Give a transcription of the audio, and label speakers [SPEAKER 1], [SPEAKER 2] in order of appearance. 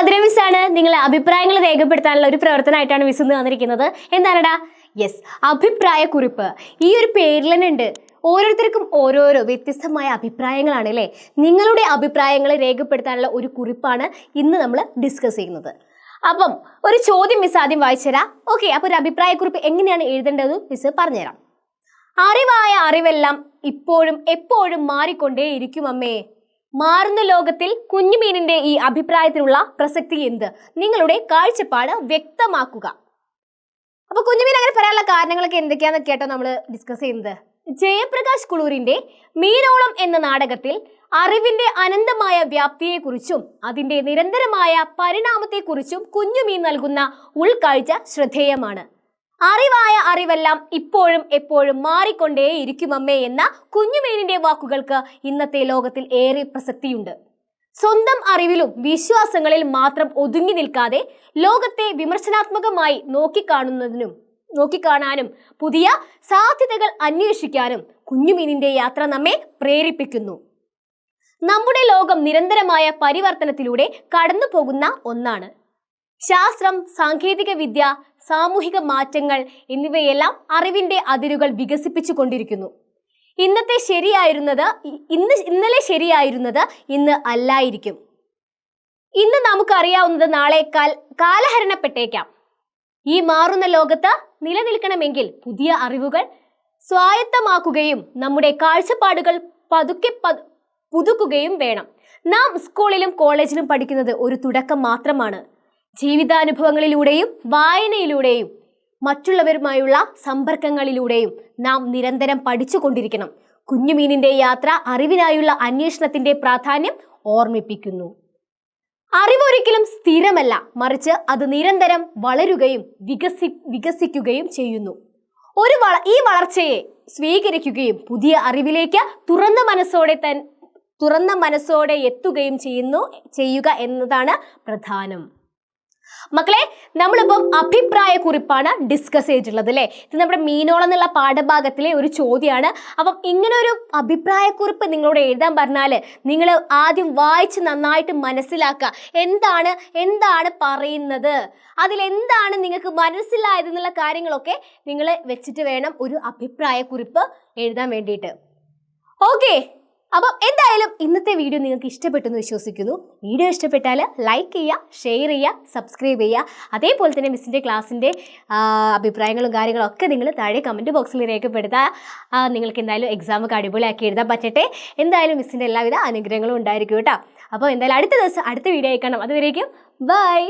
[SPEAKER 1] Athira miss ആണ്. നിങ്ങളെ അഭിപ്രായങ്ങൾ രേഖപ്പെടുത്താനുള്ള ഒരു പ്രവർത്തനമായിട്ടാണ് മിസ് ഇന്ന് വന്നിരിക്കുന്നത്. എന്താണടാ? യെസ് അഭിപ്രായ കുറിപ്പ് ഈ ഒരു പേരിൽ തന്നെ ഉണ്ട്. ഓരോരുത്തർക്കും ഓരോരോ വ്യത്യസ്തമായ അഭിപ്രായങ്ങളാണ് അല്ലേ? നിങ്ങളുടെ അഭിപ്രായങ്ങൾ രേഖപ്പെടുത്താനുള്ള ഒരു കുറിപ്പാണ് ഇന്ന് നമ്മൾ ഡിസ്കസ് ചെയ്യുന്നത്. അപ്പം ഒരു ചോദ്യം മിസ് ആദ്യം വായിച്ചുതരാം. ഓക്കെ അപ്പോൾ ഒരു അഭിപ്രായക്കുറിപ്പ് എങ്ങനെയാണ് എഴുതേണ്ടത്? മിസ് പറഞ്ഞുതരാം. അറിവായ അറിവെല്ലാം ഇപ്പോഴും എപ്പോഴും മാറിക്കൊണ്ടേയിരിക്കും അമ്മേ. മാറുന്ന ലോകത്തിൽ കുഞ്ഞുമീനിന്റെ ഈ അഭിപ്രായത്തിനുള്ള പ്രസക്തി എന്ത്? നിങ്ങളുടെ കാഴ്ചപ്പാട് വ്യക്തമാക്കുക. അപ്പൊ കുഞ്ഞുമീൻ അങ്ങനെ പറയാനുള്ള കാരണങ്ങളൊക്കെ എന്തൊക്കെയാന്ന് കേട്ടോ നമ്മൾ ഡിസ്കസ് ചെയ്യുന്നത്. ജയപ്രകാശ് കുളൂരിന്റെ മീനോളം എന്ന നാടകത്തിൽ അറിവിന്റെ അനന്തമായ വ്യാപ്തിയെക്കുറിച്ചും അതിന്റെ നിരന്തരമായ പരിണാമത്തെക്കുറിച്ചും കുഞ്ഞുമീൻ നൽകുന്ന ഉൾക്കാഴ്ച ശ്രദ്ധേയമാണ്. അറിവായ അറിവെല്ലാം ഇപ്പോഴും എപ്പോഴും മാറിക്കൊണ്ടേയിരിക്കുമമ്മേ എന്ന കുഞ്ഞുമേനിന്റെ വാക്കുകൾക്ക് ഇന്നത്തെ ലോകത്തിൽ ഏറെ പ്രസക്തിയുണ്ട്. സ്വന്തം അറിവിലും വിശ്വാസങ്ങളിൽ മാത്രം ഒതുങ്ങി നിൽക്കാതെ ലോകത്തെ വിമർശനാത്മകമായി നോക്കിക്കാണുന്നതിനും നോക്കിക്കാണാനും പുതിയ സാധ്യതകൾ അന്വേഷിക്കാനും കുഞ്ഞുമീനിന്റെ യാത്ര നമ്മെ പ്രേരിപ്പിക്കുന്നു. നമ്മുടെ ലോകം നിരന്തരമായ പരിവർത്തനത്തിലൂടെ കടന്നു പോകുന്ന ഒന്നാണ്. ശാസ്ത്രം സാങ്കേതിക വിദ്യ സാമൂഹിക മാറ്റങ്ങൾ എന്നിവയെല്ലാം അറിവിന്റെ അതിരുകൾ വികസിപ്പിച്ചു കൊണ്ടിരിക്കുന്നു. ഇന്നത്തെ ശരിയായിരുന്നത് ഇന്ന് ഇന്നലെ ശരിയായിരുന്നത് ഇന്ന് അല്ലായിരിക്കും. ഇന്ന് നമുക്കറിയാവുന്നത് നാളെ കാൽ കാലഹരണപ്പെട്ടേക്കാം. ഈ മാറുന്ന ലോകത്ത് നിലനിൽക്കണമെങ്കിൽ പുതിയ അറിവുകൾ സ്വായത്തമാക്കുകയും നമ്മുടെ കാഴ്ചപ്പാടുകൾ പതുക്കെ പുതുക്കുകയും വേണം. നാം സ്കൂളിലും കോളേജിലും പഠിക്കുന്നത് ഒരു തുടക്കം മാത്രമാണ്. ജീവിതാനുഭവങ്ങളിലൂടെയും വായനയിലൂടെയും മറ്റുള്ളവരുമായുള്ള സമ്പർക്കങ്ങളിലൂടെയും നാം നിരന്തരം പഠിച്ചുകൊണ്ടിരിക്കണം. കുഞ്ഞുമീനിന്റെ യാത്ര അറിവിനായുള്ള അന്വേഷണത്തിന്റെ പ്രാധാന്യം ഓർമ്മിപ്പിക്കുന്നു. അറിവൊരിക്കലും സ്ഥിരമല്ല മറിച്ച് അത് നിരന്തരം വളരുകയും വികസി വികസിക്കുകയും ചെയ്യുന്നു. ഒരു വള ഈ വളർച്ചയെ സ്വീകരിക്കുകയും പുതിയ അറിവിലേക്ക് തുറന്ന മനസ്സോടെ തൻ തുറന്ന മനസ്സോടെ എത്തുകയും ചെയ്യുന്നു ചെയ്യുക എന്നതാണ് പ്രധാനം. മക്കളെ നമ്മളിപ്പം അഭിപ്രായ കുറിപ്പാണ് ഡിസ്കസ് ചെയ്തിട്ടുള്ളത് അല്ലേ? ഇത് നമ്മുടെ മീനോളം എന്നുള്ള പാഠഭാഗത്തിലെ ഒരു ചോദ്യമാണ്. അപ്പം ഇങ്ങനെ ഒരു അഭിപ്രായ കുറിപ്പ് നിങ്ങളോട് എഴുതാൻ പറഞ്ഞാൽ നിങ്ങൾ ആദ്യം വായിച്ച് നന്നായിട്ട് മനസ്സിലാക്കുക. എന്താണ് എന്താണ് പറയുന്നത്? അതിലെന്താണ് നിങ്ങൾക്ക് മനസ്സിലായത് എന്നുള്ള കാര്യങ്ങളൊക്കെ നിങ്ങൾ വെച്ചിട്ട് വേണം ഒരു അഭിപ്രായക്കുറിപ്പ് എഴുതാൻ വേണ്ടിയിട്ട്. ഓക്കെ? അപ്പം എന്തായാലും ഇന്നത്തെ വീഡിയോ നിങ്ങൾക്ക് ഇഷ്ടപ്പെട്ടെന്ന് വിശ്വസിക്കുന്നു. വീഡിയോ ഇഷ്ടപ്പെട്ടാൽ ലൈക്ക് ചെയ്യുക ഷെയർ ചെയ്യുക സബ്സ്ക്രൈബ് ചെയ്യുക. അതേപോലെ തന്നെ മിസ്സിന്റെ ക്ലാസ്സിന്റെ അഭിപ്രായങ്ങളും കാര്യങ്ങളും ഒക്കെ നിങ്ങൾ താഴെ കമന്റ് ബോക്സിൽ രേഖപ്പെടുത്തുക നിങ്ങൾക്ക് എന്തായാലും എക്സാം ഒക്കെ അടിപൊളിയാക്കി എഴുതാൻ പറ്റട്ടെ. എന്തായാലും മിസ്സിന്റെ എല്ലാവിധ അനുഗ്രഹങ്ങളും ഉണ്ടായിരിക്കും കേട്ടോ. അപ്പോൾ എന്തായാലും അടുത്ത ദിവസം അടുത്ത വീഡിയോ ആയി കാണാം. അതുവരേക്കും ബൈ